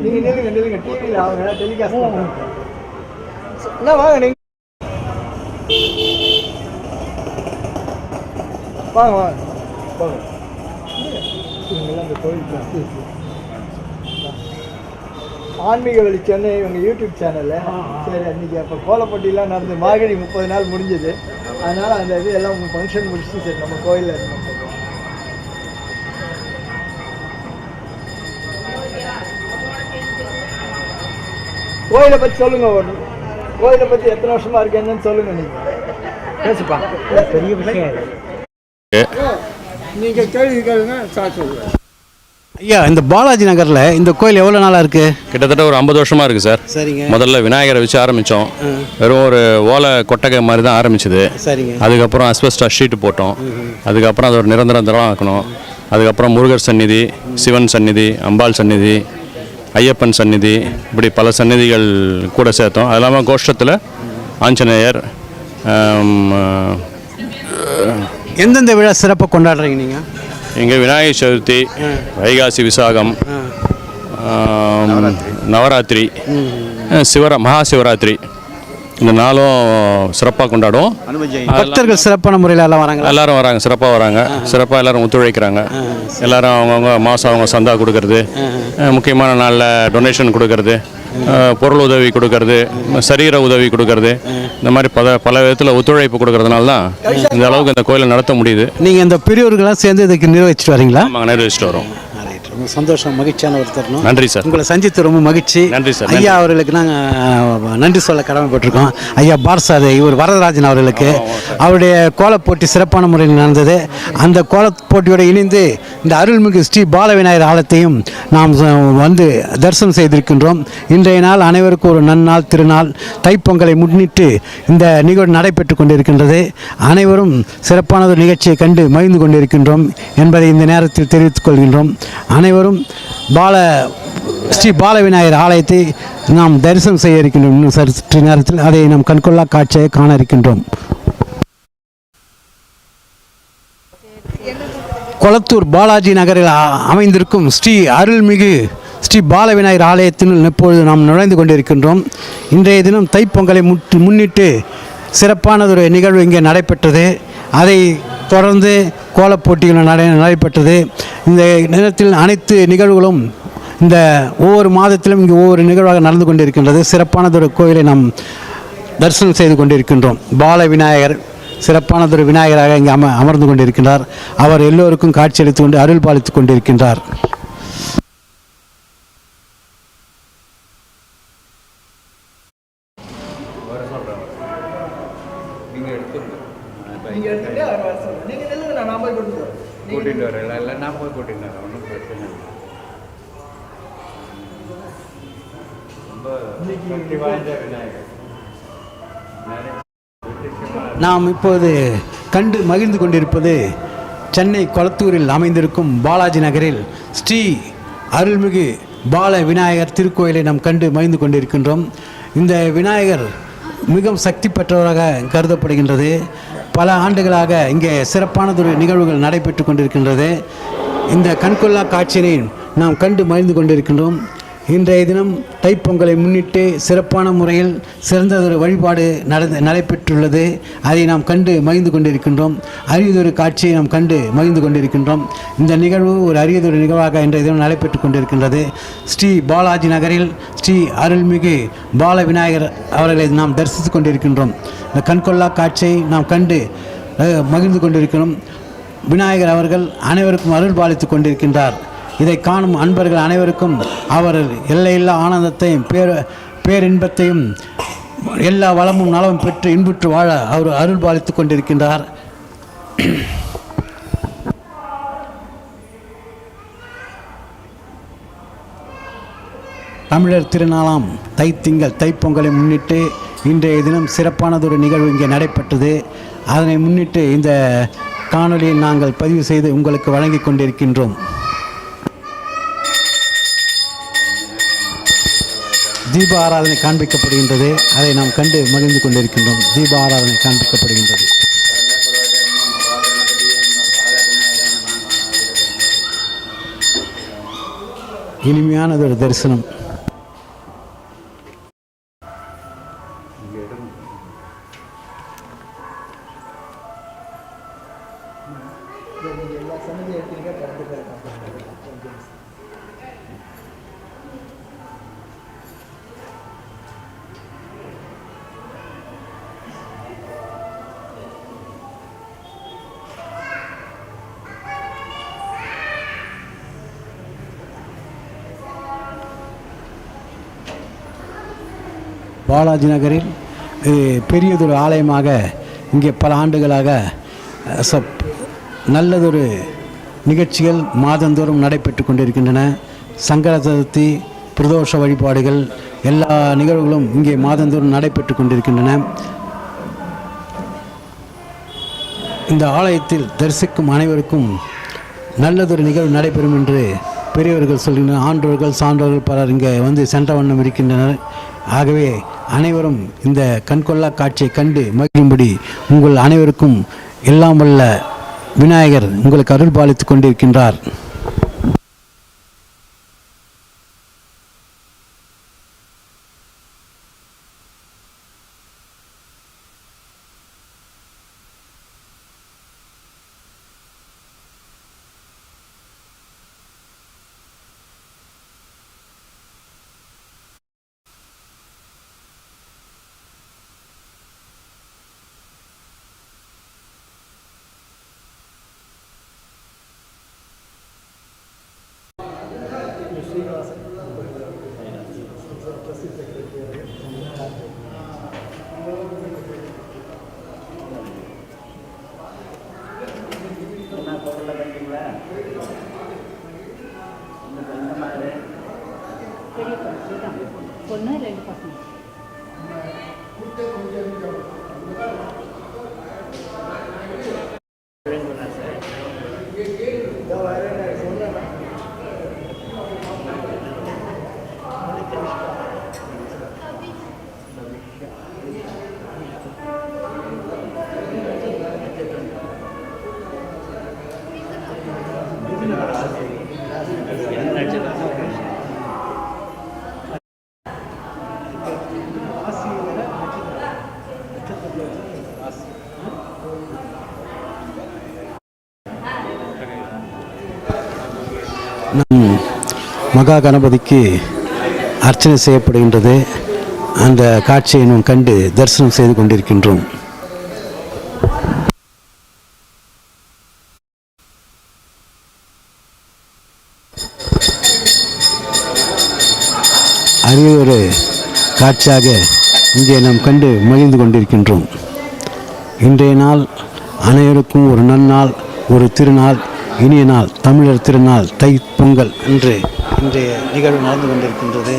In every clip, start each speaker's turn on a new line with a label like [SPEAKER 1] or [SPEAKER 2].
[SPEAKER 1] நீங்கள் நில்லுங்க நில்லுங்க டிவியில் டெலிகாஸ்ட் என்ன வாங்க நீங்கள் வாங்க வாங்க வாங்க இந்த கோயில். ஆன்மீக வழி சென்னை இவங்க யூடியூப் சேனலில். சரி அன்றைக்கி அப்போ கோலப்பட்டிலாம் நடந்து மார்கழி முப்பது நாள் முடிஞ்சது. அதனால் அந்த இது எல்லாம் ஃபங்க்ஷன் முடிச்சுட்டு சரி நம்ம கோயிலில் இருந்தோம் கோயிலை பற்றி சொல்லுங்க ஒரு கோயிலை பற்றி எத்தனை வருஷமா இருக்கு என்னன்னு சொல்லுங்க நீங்கள் பேசுப்பா. பெரிய விஷயம். நீங்கள் கேள்வி கேளுங்க சார் சொல்லுங்கள்
[SPEAKER 2] ஐயா இந்த பாலாஜி நகரில் இந்த கோயில் எவ்வளோ நாளாக இருக்குது
[SPEAKER 3] கிட்டத்தட்ட ஒரு ஐம்பது வருஷமா இருக்கு சார்.
[SPEAKER 2] சரிங்க.
[SPEAKER 3] முதல்ல விநாயகரை வச்சு ஆரம்பித்தோம் வெறும் ஒரு ஓலை கொட்டகை மாதிரி தான் ஆரம்பிச்சது.
[SPEAKER 2] சரிங்க.
[SPEAKER 3] அதுக்கப்புறம் அஸ்பெஸ்டா ஷீட்டு போட்டோம். அதுக்கப்புறம் அது ஒரு நிரந்தரம் தரம் ஆக்கணும் அதுக்கப்புறம் முருகர் சந்நிதி சிவன் சந்நிதி அம்பாள் சந்நிதி ஐயப்பன் சந்நிதி இப்படி பல சந்நிதிகள் கூட சேர்த்தோம். அது இல்லாமல் கோஷ்டத்தில் ஆஞ்சநேயர்
[SPEAKER 2] எந்தெந்த விழா சிறப்பாக கொண்டாடுறீங்க நீங்கள்
[SPEAKER 3] இங்கே விநாயகர் சதுர்த்தி வைகாசி விசாகம் நவராத்திரி சிவரா மகா சிவராத்திரி இந்த நாளும் சிறப்பாக கொண்டாடுவோம்.
[SPEAKER 2] பக்தர்கள் சிறப்பான முறையில் எல்லாம் வராங்களா?
[SPEAKER 3] எல்லாரும் வராங்க சிறப்பாக வராங்க. சிறப்பாக எல்லாரும் ஒத்துழைக்கிறாங்க. எல்லாரும் அவங்கவுங்க மாதம் அவங்க சந்தா கொடுக்கறது முக்கியமான நாளில் டொனேஷன் கொடுக்கறது பொருள் உதவி கொடுக்கறது சரீர உதவி கொடுக்கறது இந்த மாதிரி பல பல விதத்தில் ஒத்துழைப்பு கொடுக்கறதுனால தான் இந்த அளவுக்கு இந்த கோயிலை நடத்த முடியுது.
[SPEAKER 2] நீங்கள் இந்த பெரியவர்களாக சேர்ந்து இதுக்கு நிர்வகிச்சுட்டு வரீங்களா?
[SPEAKER 3] நாங்கள் நிறைவேற்றிட்டு வரோம்.
[SPEAKER 2] சந்தோஷம் மகிழ்ச்சியான ஒரு தருணம்.
[SPEAKER 3] நன்றி சார்.
[SPEAKER 2] உங்களை சந்தித்து ரொம்ப மகிழ்ச்சி.
[SPEAKER 3] நன்றி சார்,
[SPEAKER 2] ஐயா அவர்களுக்கு நாங்கள் நன்றி சொல்ல கடமைப்பட்டிருக்கோம். ஐயா பாரசாதி இவர் வரதராஜன் அவர்களுக்கு. அவருடைய கோலப் போட்டி சிறப்பான முறையில் நடந்தது. அந்த கோலப் போட்டியோடு இணைந்து இந்த அருள்மிகு ஸ்ரீ பாலவிநாயகர் ஆலயத்தையும் நாம் வந்து தரிசனம் செய்திருக்கின்றோம். இன்றைய நாள் அனைவருக்கும் ஒரு நன்னாள் திருநாள். தைப்பொங்கலை முன்னிட்டு இந்த நிகழ்வு நடைபெற்று கொண்டிருக்கின்றது. அனைவரும் சிறப்பான ஒரு நிகழ்ச்சியை கண்டு மகிழ்ந்து கொண்டிருக்கின்றோம் என்பதை இந்த நேரத்தில் தெரிவித்துக் கொள்கின்றோம். அனைவரும் பால ஸ்ரீ பாலவிநாயகர் ஆலயத்தை நாம் தரிசனம் செய்ய இருக்கின்றோம். இன்னும் சற்று நேரத்தில் அதை நாம் கண்கொள்ளா காட்சியை காண இருக்கின்றோம். கொளத்தூர் பாலாஜி நகரில் அமைந்திருக்கும் ஸ்ரீ அருள்மிகு ஸ்ரீ பாலவிநாயகர் ஆலயத்தினுள் இப்பொழுது நாம் நுழைந்து கொண்டிருக்கின்றோம். இன்றைய தினம் தைப்பொங்கலை முன்னிட்டு சிறப்பானதொரு நிகழ்வு இங்கே நடைபெற்றது. அதை தொடர்ந்து கோலப் போட்டிகள் நடை நடைபெற்றது. இந்த நேரத்தில் அனைத்து நிகழ்வுகளும் இந்த ஒவ்வொரு மாதத்திலும் இங்கே ஒவ்வொரு நிகழ்வாக நடந்து கொண்டிருக்கின்றது. சிறப்பானதொரு கோயிலை நாம் தரிசனம் செய்து கொண்டிருக்கின்றோம். பால விநாயகர் சிறப்பானதொரு விநாயகராக இங்கே அம அமர்ந்து கொண்டிருக்கின்றார். அவர் எல்லோருக்கும் காட்சியளித்து கொண்டு அருள் பாலித்து கொண்டிருக்கின்றார்
[SPEAKER 1] நீங்கள் எடுத்துகிட்டு அவர் வர சொல்லுங்கள் நீங்கள் நில்லுங்க நான் நம்பர் கொடுத்துருவேன்
[SPEAKER 4] கூட்டிகிட்டு வரல இல்லை நான் போய் கூட்டிகிட்டு வரேன் ஒன்றும் பிரச்சனை இல்லை ரொம்ப சக்தி வாய்ந்த விநாயகர் நிறைய
[SPEAKER 2] நாம் இப்போது கண்டு மகிழ்ந்து கொண்டிருப்பது சென்னை கொளத்தூரில் அமைந்திருக்கும் பாலாஜி நகரில் ஸ்ரீ அருள்மிகு பால விநாயகர் திருக்கோயிலை நாம் கண்டு மகிழ்ந்து கொண்டிருக்கின்றோம். இந்த விநாயகர் மிகவும் சக்தி பெற்றவராக கருதப்படுகின்றது. பல ஆண்டுகளாக இங்கே சிறப்பானதொரு நிகழ்வுகள் நடைபெற்று கொண்டிருக்கின்றது. இந்த கண்கொள்ளா காட்சியினை நாம் கண்டு மகிழ்ந்து கொண்டிருக்கின்றோம். இன்றைய தினம் தைப்பொங்கலை முன்னிட்டு சிறப்பான முறையில் சிறந்ததொரு வழிபாடு நடந்து நடைபெற்றுள்ளது. அதை நாம் கண்டு மகிழ்ந்து கொண்டிருக்கின்றோம். அரியதொரு காட்சியை நாம் கண்டு மகிழ்ந்து கொண்டிருக்கின்றோம். இந்த நிகழ்வு ஒரு அரியதொரு நிகழ்வாக இன்றைய தினம் நடைபெற்று கொண்டிருக்கின்றது. ஸ்ரீ பாலாஜி நகரில் ஸ்ரீ அருள்மிகு பால விநாயகர் அவர்களை நாம் தரிசித்து கொண்டிருக்கின்றோம். இந்த கண்கொள்ளா காட்சியை நாம் கண்டு மகிழ்ந்து கொண்டிருக்கிறோம். விநாயகர் அவர்கள் அனைவருக்கும் அருள் பாலித்து கொண்டிருக்கின்றார். இதை காணும் அன்பர்கள் அனைவருக்கும் அவர் எல்லையில்லா ஆனந்தத்தையும் பேர் பேரின்பத்தையும் எல்லா வளமும் நலமும் பெற்று இன்புற்று வாழ அவர் அருள் பாலித்து கொண்டிருக்கின்றார். தமிழர் திருநாளாம் தைத்திங்கள் தைப்பொங்கலை முன்னிட்டு இன்றைய தினம் சிறப்பானதொரு நிகழ்வு இங்கே நடைபெற்றது. அதனை முன்னிட்டு இந்த காணொலியை நாங்கள் பதிவு செய்து உங்களுக்கு வழங்கி கொண்டிருக்கின்றோம். தீப ஆராதனை காண்பிக்கப்படுகின்றது. அதை நாம் கண்டு மகிழ்ந்து கொண்டிருக்கின்றோம். தீப ஆராதனை காண்பிக்கப்படுகின்றது. இனிமையானதொரு தரிசனம். பாலாஜி நகரில் இது பெரியதொரு ஆலயமாக இங்கே பல ஆண்டுகளாக சப் நல்லதொரு நிகழ்ச்சிகள் மாதந்தோறும் நடைபெற்று கொண்டிருக்கின்றன. சங்கர சதுர்த்தி பிரதோஷ வழிபாடுகள் எல்லா நிகழ்வுகளும் இங்கே மாதந்தோறும் நடைபெற்று கொண்டிருக்கின்றன. இந்த ஆலயத்தில் தரிசிக்கும் அனைவருக்கும் நல்லதொரு நிகழ்வு நடைபெறும் என்று பெரியவர்கள் சொல்கின்றனர். ஆண்டோர்கள் சான்றோர்கள் பலர் இங்கே வந்து சென்ற வண்ணம் இருக்கின்றனர். ஆகவே அனைவரும் இந்த கண்கொள்ளா காட்சியை கண்டு மகிழும்படி உங்கள் அனைவருக்கும் எல்லாம் வல்ல விநாயகர் உங்களுக்கு அருள் பாலித்துக் கொண்டிருக்கின்றார்
[SPEAKER 5] பெரிய பொண்ணு தான் பொண்ணு ரெண்டு பசங்க
[SPEAKER 2] நம் மகா கணபதிக்கு அர்ச்சனை செய்யப்படுகின்றது. அந்த காட்சியை நாம் கண்டு தரிசனம் செய்து கொண்டிருக்கின்றோம். அரிய ஒரு காட்சியாக இங்கே நாம் கண்டு மகிழ்ந்து கொண்டிருக்கின்றோம். இன்றைய நாள் அனைவருக்கும் ஒரு நன்னாள் ஒரு திருநாள் இனிய நாள் தமிழர் திருநாள் தை பொங்கல் என்று இன்றைய நிகழ்வு நடந்து கொண்டிருக்கின்றது.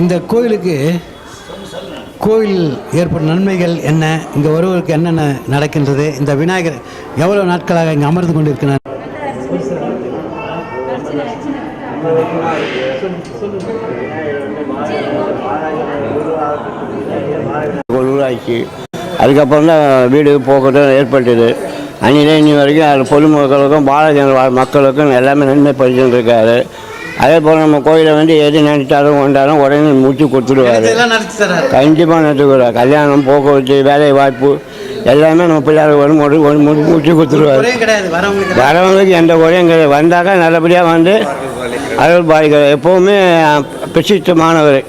[SPEAKER 2] இந்த கோயிலுக்கு கோயில் ஏற்படும் நன்மைகள் என்ன? இங்கே வருவதற்கு என்னென்ன நடக்கின்றது? இந்த விநாயகர் எவ்வளவு நாட்களாக இங்கே அமர்ந்து கொண்டிருக்கிறார்?
[SPEAKER 6] உருவாக்கி அதுக்கப்புறம் தான் வீடு போக்குவரத்து ஏற்பட்டது. அன்னிலே இன்னி வரைக்கும் அது பொதுமக்களுக்கும் பாலாஜி மக்களுக்கும் எல்லாமே நன்மை பண்ணிட்டு இருக்காரு அதே போல் நம்ம கோயிலை வந்து எது நினைச்சாலும் கொண்டாலும் உடனே முடிச்சு கொடுத்துடுவாரு. கண்டிப்பாக நடத்துக்கிறார் கல்யாணம் போக்குவரத்து வேலை வாய்ப்பு எல்லாமே நம்ம பிள்ளையாருக்கு ஒரு முடி ஒரு முடி முடிச்சு கொடுத்துருவாரு
[SPEAKER 2] வரவங்களுக்கு.
[SPEAKER 6] எந்த குறையும் கிடையாது. வந்தாக்கா நல்லபடியாக வந்து அருள் பாதிக்கிறார் எப்போவுமே பிரசித்தமானவர்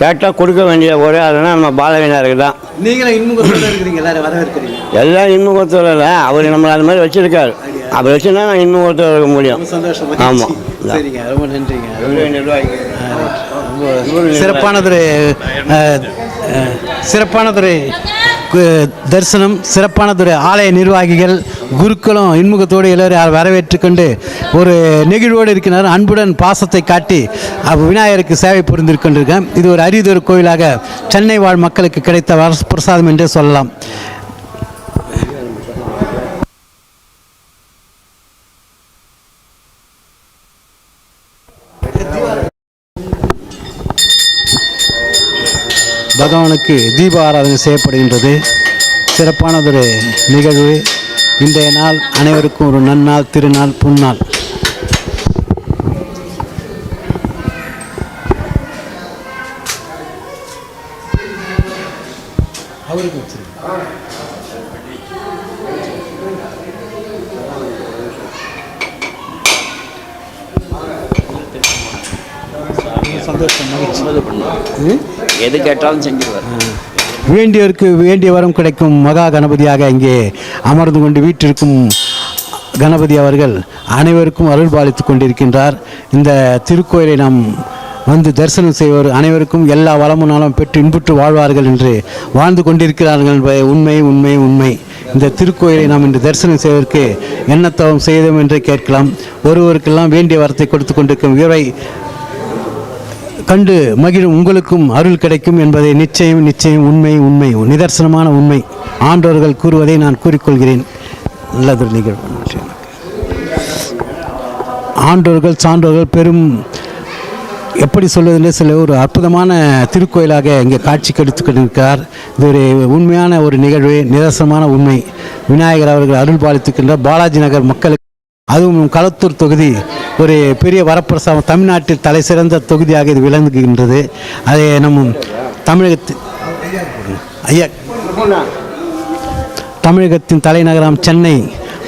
[SPEAKER 6] கேட்டால் கொடுக்க வேண்டிய ஒரே அதனால் நம்ம பாலவினாருக்கு தான்.
[SPEAKER 2] நீங்களும் இன்னும் இருக்கிறீங்க
[SPEAKER 6] எல்லாம் இன்னும் ஒருத்தர் அவர் நம்மளை அது மாதிரி வச்சிருக்காரு. அவர் வச்சுருந்தா நான் இன்னும் ஒருத்தர் இருக்க முடியும். ஆமாம்
[SPEAKER 2] சரிங்க ரொம்ப நன்றிங்க. சிறப்பானதொரு சிறப்பானதொரு தரிசனம் சிறப்பானதொரு ஆலய நிர்வாகிகள் குருக்களும் இன்முகத்தோடு எல்லோரும் வரவேற்று கொண்டு ஒரு நெகிழ்வோடு இருக்கிறார். அன்புடன் பாசத்தை காட்டி விநாயகருக்கு சேவை புரிந்து கொண்டிருக்கேன் இது ஒரு அரிதொரு கோயிலாக சென்னை வாழ் மக்களுக்கு கிடைத்த வரஸ் பிரசாதம் என்றே சொல்லலாம். பகவானுக்கு தீப ஆராதனை செய்யப்படுகின்றது. சிறப்பானதொரு நிகழ்வு. இன்றைய நாள் அனைவருக்கும் ஒரு நன்னாள் திருநாள் புன்னாள்.
[SPEAKER 7] கேட்டாலும் செஞ்சிருவார்.
[SPEAKER 2] வேண்டியவருக்கு வேண்டிய வரம் கிடைக்கும் மகா கணபதியாக இங்கே அமர்ந்து கொண்டு வீட்டிற்கும் கணபதி அவர்கள் அனைவருக்கும் அருள்பாலித்துக் கொண்டிருக்கின்றார். இந்த திருக்கோயிலை நாம் வந்து தரிசனம் செய்வர் அனைவருக்கும் எல்லா வளமும் நலம் பெற்று இன்புற்று வாழ்வார்கள் என்று வாழ்ந்து கொண்டிருக்கிறார்கள் என்பதை உண்மை உண்மை உண்மை. இந்த திருக்கோயிலை நாம் இன்று தரிசனம் செய்வதற்கு என்ன தவம் செய்தோம் என்று கேட்கலாம். ஒருவருக்கெல்லாம் வேண்டிய வரத்தை கொடுத்து கொண்டிருக்கும் இவரை கண்டு மகிழும் உங்களுக்கும் அருள் கிடைக்கும் என்பதை நிச்சயம் நிச்சயம் உண்மை உண்மை நிதர்சனமான உண்மை ஆண்டோர்கள் கூறுவதை நான் கூறிக்கொள்கிறேன். நல்லதொரு நிகழ்வு. ஆண்டோர்கள் சான்றோர்கள் பெரும் எப்படி சொல்வதில்லை சில ஒரு அற்புதமான திருக்கோயிலாக இங்கே காட்சி கெடுத்து கொண்டிருக்கிறார். இது ஒரு உண்மையான ஒரு நிகழ்வு நிதர்சனமான உண்மை. விநாயகர் அவர்கள் அருள் பாலித்துக்கின்ற பாலாஜி நகர் மக்களுக்கு அதுவும் களத்தூர் தொகுதி ஒரு பெரிய வரப்பிரசாதம். தமிழ்நாட்டில் தலை சிறந்த தொகுதியாக இது விளங்குகின்றது. அதை நம்ம தமிழகத்து ஐயா. தமிழகத்தின் தலைநகரம் சென்னை.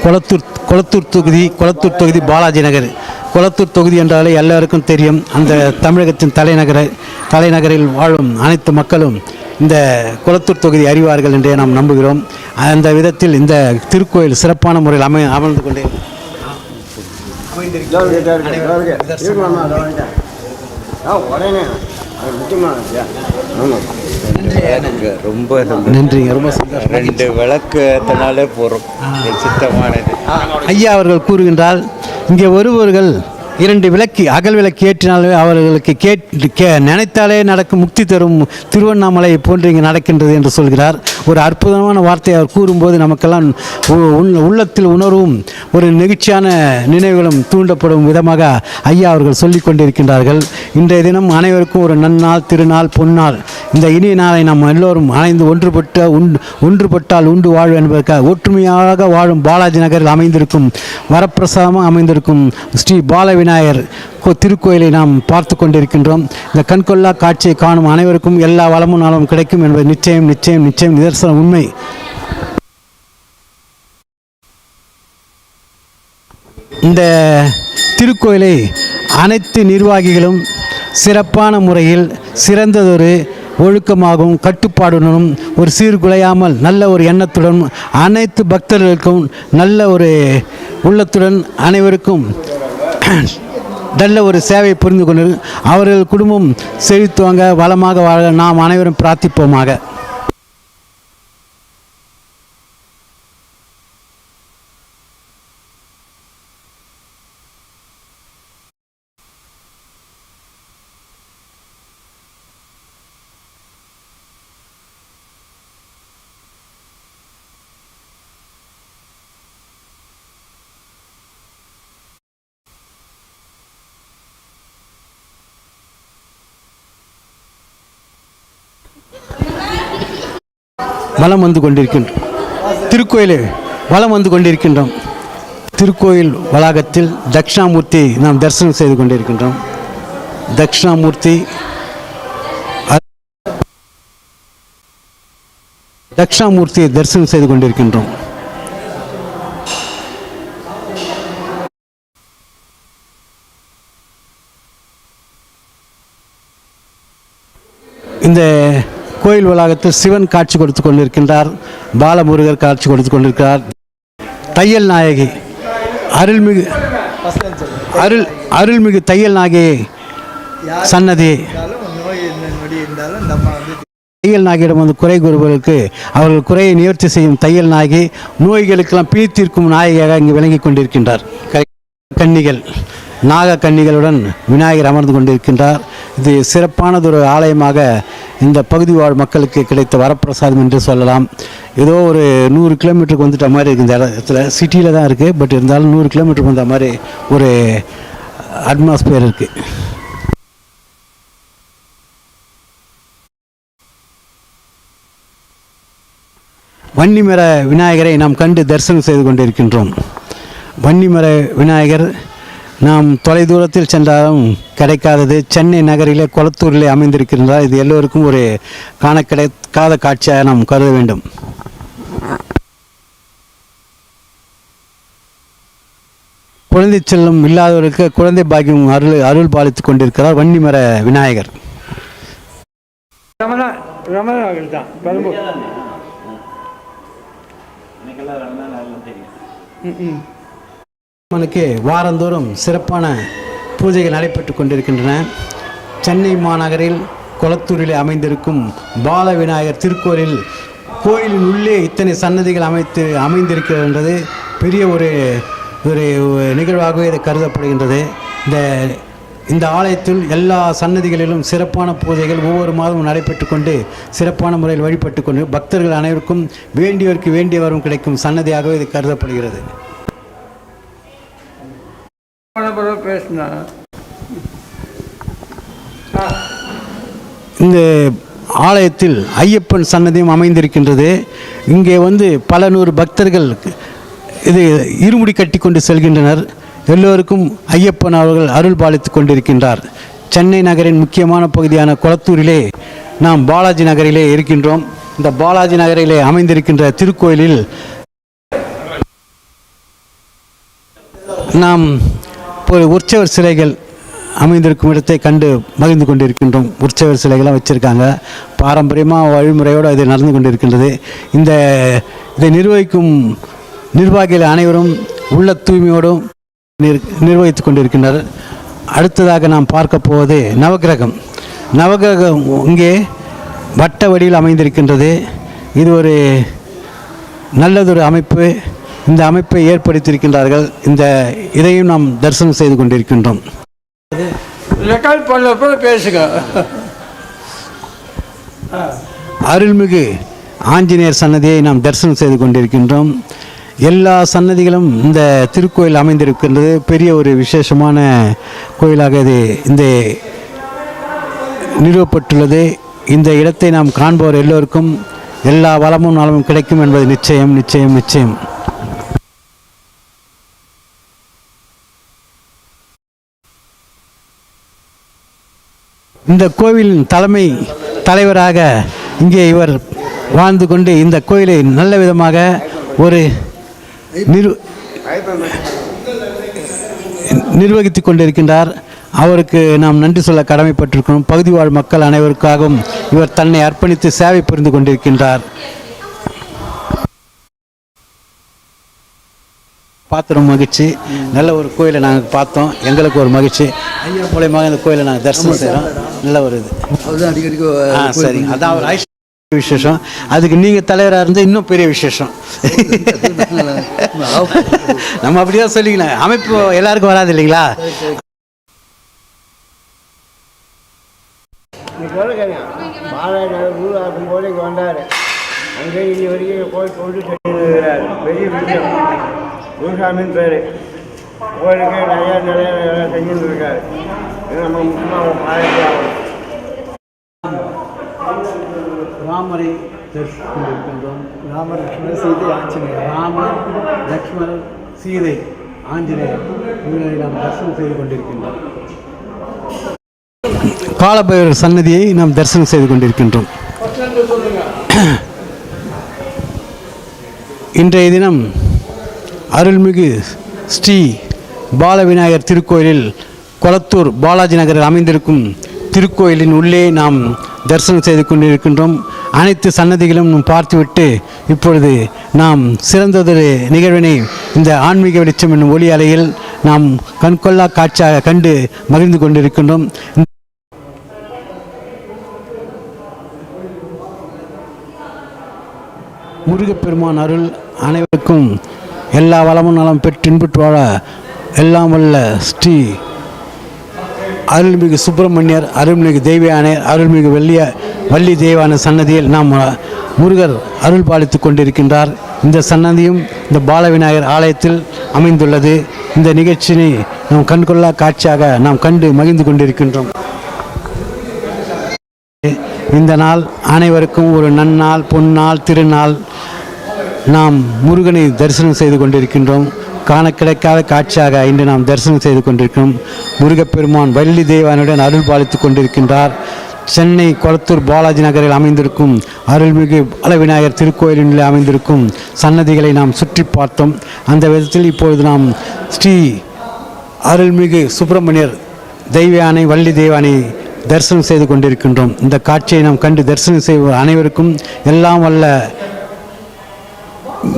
[SPEAKER 2] குளத்தூர் குளத்தூர் தொகுதி குளத்தூர் தொகுதி பாலாஜி நகர். குளத்தூர் தொகுதி என்றாலே எல்லாருக்கும் தெரியும். அந்த தமிழகத்தின் தலைநகர தலைநகரில் வாழும் அனைத்து மக்களும் இந்த குளத்தூர் தொகுதி அறிவார்கள் என்றே நாம் நம்புகிறோம். அந்த விதத்தில் இந்த திருக்கோயில் சிறப்பான முறையில் அமை அமர்ந்து கொண்டே
[SPEAKER 6] உடனே.
[SPEAKER 4] ரொம்ப.
[SPEAKER 2] நன்றிங்க ரொம்ப சந்தோஷம்
[SPEAKER 4] ரெண்டு விளக்கு ஏற்றினாலே போகிறோம் சுத்தமானது.
[SPEAKER 2] ஐயா அவர்கள் கூறுகின்றால் இங்கே வருபவர்கள் இரண்டு விளக்கு அகல் விளக்கு ஏற்றினாலே அவர்களுக்கு கேட்டு கே நினைத்தாலே நடக்கும் முக்தி தரும் திருவண்ணாமலை போன்று இங்கே நடக்கின்றது என்று சொல்கிறார். ஒரு அற்புதமான வார்த்தையை அவர் கூறும்போது நமக்கெல்லாம் உள்ளத்தில் உணர்வும் ஒரு நெகிழ்ச்சியான நினைவுகளும் தூண்டப்படும் விதமாக ஐயா அவர்கள் சொல்லி கொண்டிருக்கின்றார்கள். இன்றைய தினம் அனைவருக்கும் ஒரு நன்னாள் திருநாள் பொன்னாள். இந்த இனிய நாளை நாம் எல்லோரும் அணைந்து ஒன்றுபட்ட உண்டு ஒன்றுபட்டால் உண்டு வாழ்வு என்பதற்காக ஒற்றுமையாக வாழும் பாலாஜி நகரில் அமைந்திருக்கும் வரப்பிரசாதமாக அமைந்திருக்கும் ஸ்ரீ பாலவி விநாயகர் திருக்கோயிலை நாம் பார்த்து கொண்டிருக்கின்றோம். இந்த கண்கொள்ளா காட்சியை காணும் அனைவருக்கும் எல்லா வளமும் நலமும் கிடைக்கும் என்பது நிச்சயம் நிச்சயம் நிச்சயம். நிதர்சன உண்மை. இந்த திருக்கோயிலை அனைத்து நிர்வாகிகளும் சிறப்பான முறையில் சிறந்ததொரு ஒழுக்கமாகவும் கட்டுப்பாடுடனும் ஒரு சீர்குலையாமல் நல்ல ஒரு எண்ணத்துடன் அனைத்து பக்தர்களுக்கும் நல்ல ஒரு உள்ளத்துடன் அனைவருக்கும் நல்ல ஒரு சேவை புரிந்து கொண்டு அவர்கள் குடும்பம் செழித்துவாங்க வளமாக வாழ நாம் அனைவரும் பிரார்த்திப்போமாக. வலம் வந்து கொண்டிருக்கின்றோம் திருக்கோயிலே வலம் வந்து கொண்டிருக்கின்றோம். திருக்கோயில் வளாகத்தில் தட்சிணாமூர்த்தி நாம் தரிசனம் செய்து கொண்டிருக்கின்றோம். தட்சிணாமூர்த்தி தட்சிணாமூர்த்தியை தரிசனம் செய்து கொண்டிருக்கின்றோம். இந்த கோயில் வளாகத்தில் சிவன் காட்சி கொடுத்து கொண்டிருக்கின்றார் பாலமுருகர் காட்சி கொடுத்து கொண்டிருக்கிறார். தையல் நாயகி அருள்மிகு அருள் அருள்மிகு தையல் நாயகி சன்னதி. தையல் நாயகியிடம் வந்து குறை கூறுபவர்களுக்கு அவர்கள் குறையை நிவர்த்தி செய்யும் தையல் நாயகி நோய்களுக்கெல்லாம் பிரித்திருக்கும் நாயகியாக இங்கு விளங்கி கொண்டிருக்கின்றார். க- கன்னிகள். நாகக்கன்னிகளுடன் விநாயகர் அமர்ந்து கொண்டிருக்கின்றார். இது சிறப்பானதொரு ஆலயமாக இந்த பகுதி வாழ் மக்களுக்கு கிடைத்த வரப்பிரசாதம் என்று சொல்லலாம். ஏதோ ஒரு நூறு கிலோமீட்டருக்கு வந்துட்ட மாதிரி இருக்குது இந்த இடத்துல. சிட்டியில் தான் இருக்குது பட் இருந்தாலும் நூறு கிலோமீட்டருக்கு வந்த மாதிரி ஒரு அட்மாஸ்பியர் இருக்குது வன்னிமர விநாயகரை நாம் கண்டு தரிசனம் செய்து கொண்டிருக்கின்றோம். வன்னிமர விநாயகர் நாம் தொலைதூரத்தில் சென்றாலும் கிடைக்காதது சென்னை நகரிலே கொளத்தூரிலே அமைந்திருக்கின்றார் இது எல்லோருக்கும் ஒரு காண கிடைக்காத காட்சியாக நாம் கருத வேண்டும். குழந்தை செல்லும் இல்லாதவருக்கு குழந்தை பாக்கியம் அருள் அருள் பாலித்துக் கொண்டிருக்கிறார் வன்னிமர விநாயகர்.
[SPEAKER 1] தான்.
[SPEAKER 2] அம்மனுக்கு வாரந்தோறும் சிறப்பான பூஜைகள் நடைபெற்று கொண்டிருக்கின்றன. சென்னை மாநகரில் குளத்தூரில் அமைந்திருக்கும் பால விநாயகர் திருக்கோயிலில் கோயிலின் உள்ளே இத்தனை சன்னதிகள் அமைத்து அமைந்திருக்கின்றது பெரிய ஒரு ஒரு நிகழ்வாகவே இது கருதப்படுகின்றது. இந்த இந்த ஆலயத்தில் எல்லா சன்னதிகளிலும் சிறப்பான பூஜைகள் ஒவ்வொரு மாதமும் நடைபெற்று கொண்டு சிறப்பான முறையில் வழிபட்டு கொண்டு பக்தர்கள் அனைவருக்கும் வேண்டியவருக்கு வேண்டிய வரும் கிடைக்கும் சன்னதியாகவே இது கருதப்படுகிறது. இந்த ஆலயத்தில் ஐயப்பன் சன்னதியும் அமைந்திருக்கின்றது. இங்கே வந்து பல நூறு பக்தர்கள் இது இருமுடி கட்டி கொண்டு செல்கின்றனர். எல்லோருக்கும் ஐயப்பன் அவர்கள் அருள் பாலித்துக் கொண்டிருக்கின்றார். சென்னை நகரின் முக்கியமான பகுதியான கொளத்தூரிலே நாம் பாலாஜி நகரிலே இருக்கின்றோம். இந்த பாலாஜி நகரிலே அமைந்திருக்கின்ற திருக்கோயிலில் நாம் ஒரு உற்சவர் சிலைகள் அமைந்திருக்கும் இடத்தை கண்டு மகிழ்ந்து கொண்டிருக்கின்றோம். உற்சவர் சிலைகள்லாம் வச்சுருக்காங்க. பாரம்பரியமாக வழிமுறையோடு இது நடந்து கொண்டிருக்கின்றது. இந்த இதை நிர்வகிக்கும் நிர்வாகிகள் அனைவரும் உள்ள தூய்மையோடும் நிர் நிர்வகித்து கொண்டிருக்கின்றனர். அடுத்ததாக நாம் பார்க்க போவது நவக்கிரகம். நவக்கிரகம் இங்கே வட்ட வடிவில் அமைந்திருக்கின்றது. இது ஒரு நல்லதொரு அமைப்பு. இந்த அமைப்பை ஏற்படுத்தியிருக்கின்றார்கள். இந்த இதையும் நாம் தரிசனம் செய்து கொண்டிருக்கின்றோம்.
[SPEAKER 1] ரெக்கார்ட் பண்ணப்போ பேசுங்க.
[SPEAKER 2] அருள்மிகு ஆஞ்சநேயர் சன்னதியை நாம் தரிசனம் செய்து கொண்டிருக்கின்றோம். எல்லா சன்னதிகளும் இந்த திருக்கோயில் அமைந்திருக்கின்றது. பெரிய ஒரு விசேஷமான கோயிலாக இது இந்த நிறுவப்பட்டுள்ளது. இந்த இடத்தை நாம் காண்பவர் எல்லோருக்கும் எல்லா வளமும் நலமும் கிடைக்கும் என்பது நிச்சயம் நிச்சயம் நிச்சயம். இந்த கோவிலின் தலைமை தலைவராக இங்கே இவர் வாழ்ந்து கொண்டு இந்த கோயிலை நல்ல விதமாக ஒரு நிர் நிர்வகித்து கொண்டிருக்கின்றார். அவருக்கு நாம் நன்றி சொல்ல கடமைப்பட்டிருக்கிறோம். பகுதி வாழ் மக்கள் அனைவருக்காகவும் இவர் தன்னை அர்ப்பணித்து சேவை புரிந்து கொண்டிருக்கின்றார். பார்த்து ரொம்ப மகிழ்ச்சி. நல்ல ஒரு கோயிலை நாங்கள் பார்த்தோம். எங்களுக்கு ஒரு மகிழ்ச்சி. ஐயா மூலயமாக இந்த கோயிலை நாங்கள் தரிசனம் செய்கிறோம் நல்ல ஒரு இது. ஆ சரிங்க அதான் ஒரு ஐஸ் விசேஷம். அதுக்கு நீங்கள் தலைவராக இருந்தால் இன்னும் பெரிய விசேஷம். நம்ம அப்படிதான் சொல்லிக்கலாம் அமைப்பு எல்லாருக்கும் வராது இல்லைங்களா?
[SPEAKER 6] வந்தார். அங்கே இனி வரைக்கும் கோயில் கொண்டு பெரிய விஷயம் குருசாமின்னு பேர். கோயிலுக்கு நிறையா நிறைய நிறைய செஞ்சுட்டு இருக்காரு. இது நம்ம முக்கியமாக ஆகணும்
[SPEAKER 2] ராமரை தரிசித்துக் கொண்டிருக்கின்றோம்
[SPEAKER 1] ராமலட்சுமண சீதை ஆஞ்சநேயர்.
[SPEAKER 2] ராமர் லக்ஷ்மணர் சீதை ஆஞ்சநேயர். இவர்களை நாம் தரிசனம் செய்து கொண்டிருக்கின்றோம். காலபைரவர் சன்னதியை நாம் தரிசனம் செய்து கொண்டிருக்கின்றோம். இன்றைய தினம் அருள்மிகு ஸ்ரீ பாலவிநாயகர் திருக்கோயிலில் கொளத்தூர் பாலாஜி நகரில் அமைந்திருக்கும் திருக்கோயிலின் உள்ளே நாம் தரிசனம் செய்து கொண்டிருக்கின்றோம். அனைத்து சன்னதிகளும் பார்த்துவிட்டு இப்பொழுது நாம் சிறந்ததொரு நிகழ்வினை இந்த ஆன்மீக வெளிச்சம் என்னும் ஒளி அலையில் நாம் கண்கொள்ளா காட்சியாக கண்டு மகிழ்ந்து கொண்டிருக்கின்றோம். முருகப்பெருமான் அருள் அனைவருக்கும் எல்லா வளமும் நலம் பெற்று இன்புற்று வாழ எல்லாம் வல்ல ஸ்ரீ அருள்மிகு சுப்பிரமணியர் அருள்மிகு தெய்வயானையர் அருள்மிகு வெள்ளிய வள்ளி தெய்வான சன்னதியில் நாம் முருகர் அருள் பாலித்து கொண்டிருக்கின்றார். இந்த சன்னதியும் இந்த பாலவிநாயகர் ஆலயத்தில் அமைந்துள்ளது. இந்த நிகழ்ச்சியினை நாம் கண்கொள்ளா காட்சியாக நாம் கண்டு மகிழ்ந்து கொண்டிருக்கின்றோம். இந்த நாள் அனைவருக்கும் ஒரு நன்னாள் பொன்னாள் திருநாள் நாம் முருகனை தரிசனம் செய்து கொண்டிருக்கின்றோம். காண கிடைக்காத காட்சியாக இன்று நாம் தரிசனம் செய்து கொண்டிருக்கிறோம். முருகப்பெருமான் வள்ளி தேவானுடன் அருள் பாலித்து கொண்டிருக்கின்றார். சென்னை கொளத்தூர் பாலாஜி நகரில் அமைந்திருக்கும் அருள்மிகு பாலவிநாயகர் திருக்கோயிலில் அமைந்திருக்கும் சன்னதிகளை நாம் சுற்றி பார்த்தோம். அந்த விதத்தில் இப்பொழுது நாம் ஸ்ரீ அருள்மிகு சுப்பிரமணியர் தெய்வானை வள்ளி தெய்வானை தரிசனம் செய்து கொண்டிருக்கின்றோம். இந்த காட்சியை நாம் கண்டு தரிசனம் செய்வோர் அனைவருக்கும் எல்லாம் வல்ல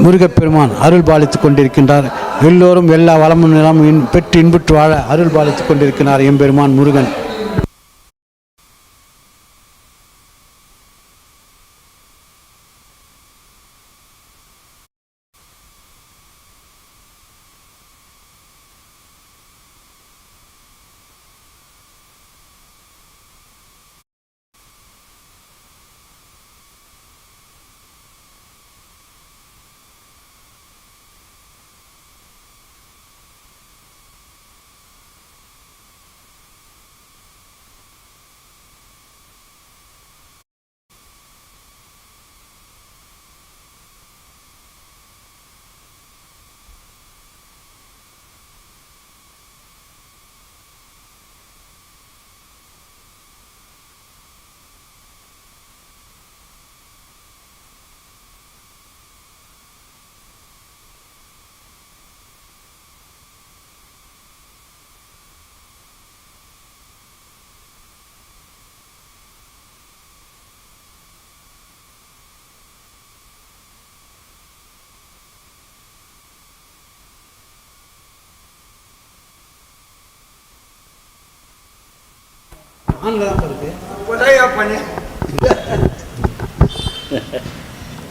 [SPEAKER 2] முருகப்பெருமான் அருள் பாலித்துக் கொண்டிருக்கின்றார். எல்லோரும் எல்லா வளமும் நிலம் பெற்று இன்புற்று வாழ அருள் பாலித்துக் கொண்டிருக்கிறார் எம்பெருமான் முருகன்.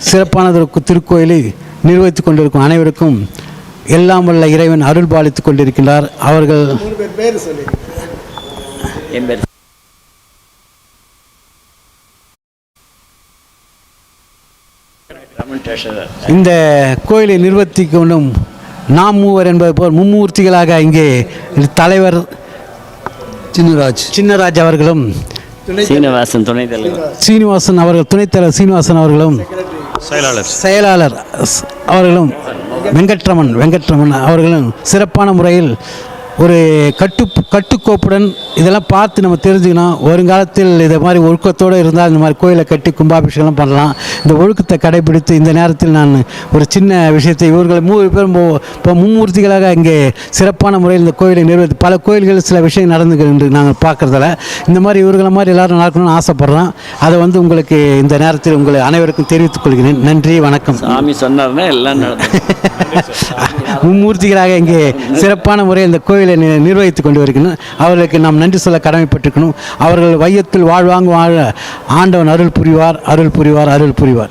[SPEAKER 2] சிறப்பானதொரு கு- திருக்கோயிலை நிர்வகித்துக் கொண்டிருக்கும் அனைவருக்கும் எல்லாம் வல்ல இறைவன் அருள் பாலித்துக் கொண்டிருக்கின்றார். அவர்கள்
[SPEAKER 1] பேர் சொல்லி.
[SPEAKER 7] என் பேர்
[SPEAKER 2] இந்த கோயிலை நிர்வகித்துக் கொண்டும் நாம் மூவர் என்பது போல் மும்மூர்த்திகளாக இங்கே தலைவர் சின்னராஜ். சின்னராஜ் அவர்களும்
[SPEAKER 7] சீனிவாசன் துணைத் தலைவர்.
[SPEAKER 2] சீனிவாசன் அவர்கள் துணைத் தலைவர் சீனிவாசன் அவர்களும்
[SPEAKER 3] செயலாளர்.
[SPEAKER 2] செயலாளர் அவர்களும் வெங்கட்ரமன் வெங்கட்ரமன் அவர்களும் சிறப்பான முறையில் ஒரு கட்டு கட்டுக்கோப்புடன் இதெல்லாம் பார்த்து நம்ம தெரிஞ்சுக்கணும். வருங்காலத்தில் இதை மாதிரி ஒழுக்கத்தோடு இருந்தால் இந்த மாதிரி கோயிலை கட்டி கும்பாபிஷேகம் பண்ணலாம். இந்த ஒழுக்கத்தை கடைபிடித்து இந்த நேரத்தில் நான் ஒரு சின்ன விஷயத்தை இவர்கள் மூணு பேரும் இப்போ- மும்மூர்த்திகளாக இங்கே சிறப்பான முறையில் இந்த கோயிலை நிறுவனத்து பல கோயில்களில் சில விஷயம் நடந்துக்கிட்டு நாங்கள் பார்க்குறதில்ல. இந்த மாதிரி இவர்களை மாதிரி எல்லாரும் நடக்கணும்னு ஆசைப்பட்றோம். அதை வந்து உங்களுக்கு இந்த நேரத்தில் உங்களை அனைவருக்கும் தெரிவித்துக் கொள்கிறேன். நன்றி வணக்கம்.
[SPEAKER 7] சாமி சொன்னார்னா எல்லாம்
[SPEAKER 2] மும்மூர்த்திகளாக இங்கே சிறப்பான முறையில் இந்த கோயிலை நி- நிர்வகித்துக் கொண்டு வருகின்றனர் அவர்களுக்கு நாம் நன்றி சொல்ல கடமைப்பட்டிருக்கணும். அவர்கள் வையத்தில் வாழ்வாங்க வாழ ஆண்டவன் அருள் புரிவார் அருள் புரிவார் அருள் புரிவார்.